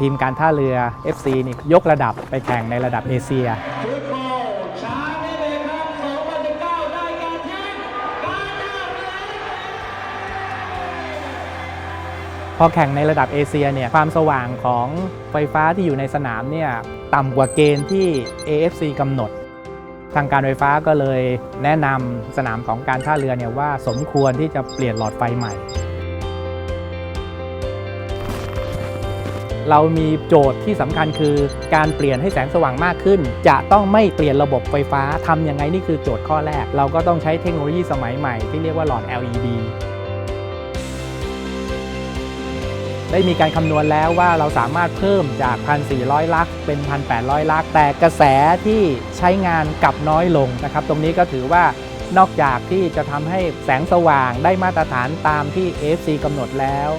ทีมการท่าเรือ FC นี่ยกระดับไปแข่งในระดับเอเชียพอแข่งในระดับเอเชียเนี่ยความสว่างของไฟฟ้าที่อยู่ในสนามเนี่ยต่ำกว่าเกณฑ์ที่ AFC กำหนด ทางการไฟฟ้าก็เลยแนะนำสนามของการท่าเรือเนี่ยว่าสมควรที่จะเปลี่ยนหลอดไฟใหม่ เรามีโจทย์ที่สำคัญคือการเปลี่ยนให้แสงสว่างมากขึ้น จะต้องไม่เปลี่ยนระบบไฟฟ้าทำยังไงนี่คือโจทย์ข้อแรก เราก็ต้องใช้เทคโนโลยีสมัยใหม่ที่เรียกว่าหลอด LED ได้มีการคำนวณแล้วว่าเราสามารถเพิ่มจาก 1,400 ลักเป็น 1,800 ลัก แต่กระแสที่ใช้งานกลับน้อยลงนะครับ ตรงนี้ก็ถือว่านอกจากที่จะทำให้แสงสว่างได้มาตรฐานตามที่ AFC กำหนดแล้ว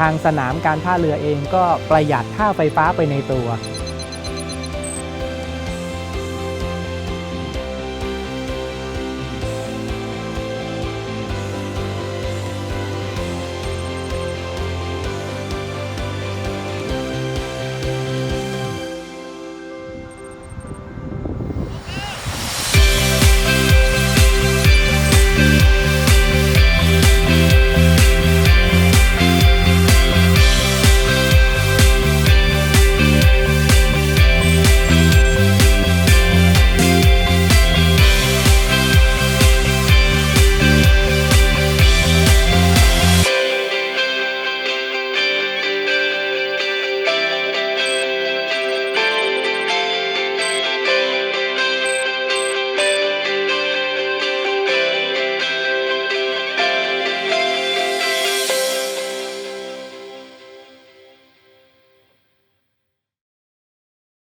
ทางสนามการท่าเรือเองก็ประหยัดค่าไฟฟ้าไปในตัว